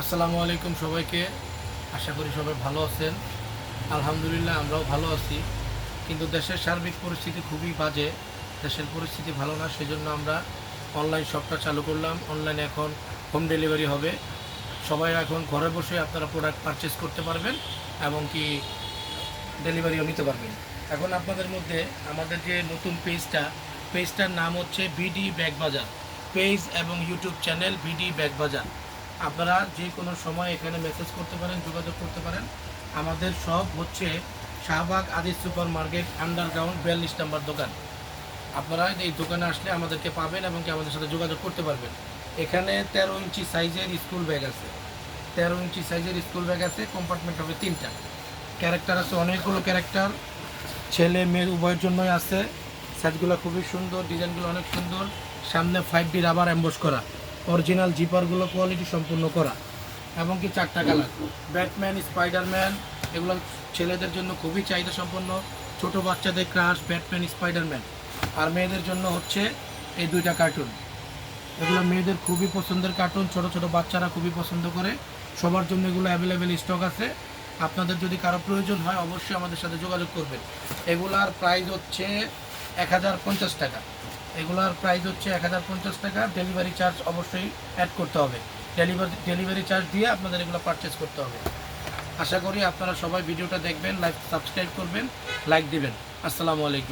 আসসালামু আলাইকুম সবাইকে। আশা করি সবাই ভালো আছেন। আলহামদুলিল্লাহ আমরাও ভালো আছি। কিন্তু দেশের সার্বিক পরিস্থিতি খুবই বাজে। দেশের পরিস্থিতি ভালো না, সেজন্য আমরা অনলাইন শপটা চালু করলাম। অনলাইনে এখন হোম ডেলিভারি হবে। সবাই এখন ঘরে বসে আপনারা প্রোডাক্ট পারচেস করতে পারবেন এবং কি ডেলিভারিও নিতে পারবেন। এখন আপনাদের মধ্যে আমাদের যে নতুন পেজটা পেজটার নাম হচ্ছে বিডি ব্যাগ বাজার পেজ এবং YouTube channel BD bag Bazar আপনারা যে কোনো সময় এখানে মেসেজ করতে পারেন, যোগাযোগ করতে পারেন। আমাদের সব হচ্ছে Shahbag Adi super market underground বিয়াল্লিশ নম্বর দোকান। আপনারা এই দোকানে আসলে আমাদেরকে পাবেন এবং কি আমাদের সাথে যোগাযোগ করতে পারবেন। এখানে তেরো ইঞ্চি সাইজের স্কুল ব্যাগ আছে। তেরো ইঞ্চি সাইজের স্কুল ব্যাগ আছে কম্পার্টমেন্ট হবে তিনটা। ক্যারেক্টার আছে অনেকগুলো ক্যারেক্টার ছেলে মেয়ের উভয়ের জন্যই আছে। সাইজগুলো খুবই সুন্দর ডিজাইনগুলো অনেক সুন্দর। সামনে ফাইভ ডি রাবার অ্যাম্বোস করা। অরিজিনাল জিপারগুলো কোয়ালিটি সম্পূর্ণ করা, এবং কি চারটা কালার ব্যাটম্যান স্পাইডারম্যান এগুলো ছেলেদের জন্য খুবই চাহিদা সম্পন্ন। ছোট বাচ্চাদের ক্রাশ ব্যাটম্যান স্পাইডারম্যান আর মেয়েদের জন্য হচ্ছে এই দুইটা কার্টুন এগুলো মেয়েদের খুবই পছন্দের কার্টুন ছোট ছোট বাচ্চারা খুবই পছন্দ করে। সবার জন্য এগুলো অ্যাভেলেবেল স্টক আছে। আপনাদের যদি কারও প্রয়োজন হয়, অবশ্যই আমাদের সাথে যোগাযোগ করবেন। এগুলার প্রাইস হচ্ছে এক হাজার পঞ্চাশ টাকা। এগুলার প্রাইস হচ্ছে এক হাজার পঞ্চাশ টাকা। ডেলিভারি চার্জ অবশ্যই অ্যাড করতে হবে। ডেলিভারি ডেলিভারি চার্জ দিয়ে আপনাদের এগুলো পারচেস করতে হবে। আশা করি আপনারা সবাই ভিডিওটা দেখবেন লাইক সাবস্ক্রাইব করবেন লাইক দিবেন। আসসালামু আলাইকুম।